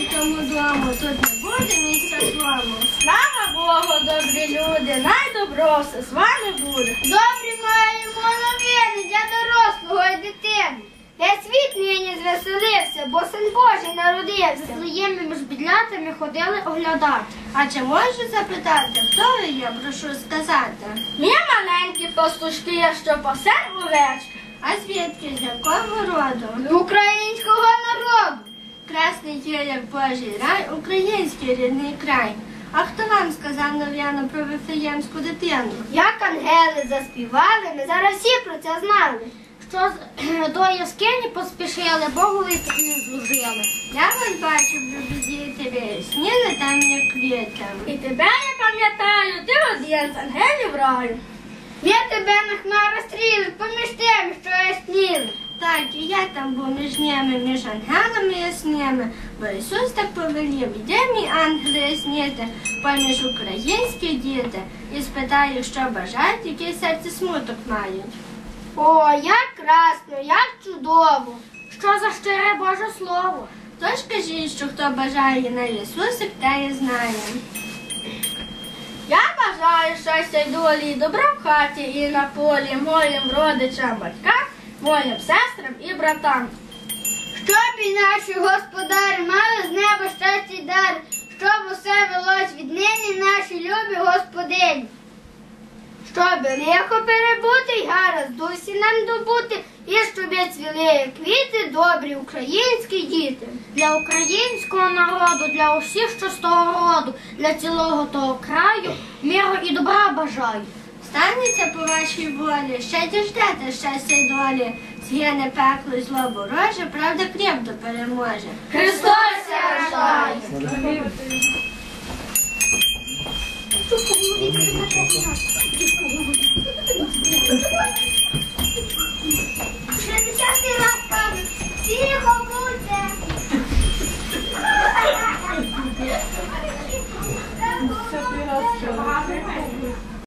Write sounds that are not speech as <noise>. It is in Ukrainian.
і тому дому тут не буде місця слому. Слава Богу, добрі люди, найдобро все з вами буде. Добрі маємо новини для дорослого і дитини. Де світ нині звеселився, бо син Божий народився. За своїми безбідлятами ходили оглядати. А чи можу запитати, хто ви є, прошу сказати? Мі маленькі пастушки, що пасер овеч. А звідки з якого роду? Українського є, як Божий рай, український рідний край. А хто вам сказав нов'яно про вифлеємську дитину? Як ангели заспівали, ми зараз всі про це знали. Що з- <clears throat> до яскині поспішили, Богу не служили. Я вас бачу, любі діти, сніли там, як квітам. І тебе я пам'ятаю, ти один з ангелів раю. Ми тебе на хмари стріли, поміж тим, що ясніли. Так, і я там був між ними, між ангелами ясними, бо Ісус так повелів, іде мій ангел ясніти, поміж українські діти, і спитаю, що бажають, який серці смуток мають. О, як красно, як чудово. Що за щире Боже Слово? Тож кажіть, що хто бажає на Ісусик, те і знає. Я бажаю щастя й долі, добра в хаті і на полі, моїм родичам, батькам, моїм сестрам і братам. Щоб і наші господарі мали з неба щастя й дар, щоб усе велось віднині наші любі господині. Щоб лихо перебути й гаразд досі нам добути, і щоб цвіли квіти добрі українські діти. Для українського народу, для усіх, що з того роду, для цілого того краю, миру і добра бажаю. Станеться по вашій волі, ще діждете щастя й долі, згине пекло й зло вороже, правда крепко переможе. Христос рождає! Шестдесятий раз кажуть, тихо раз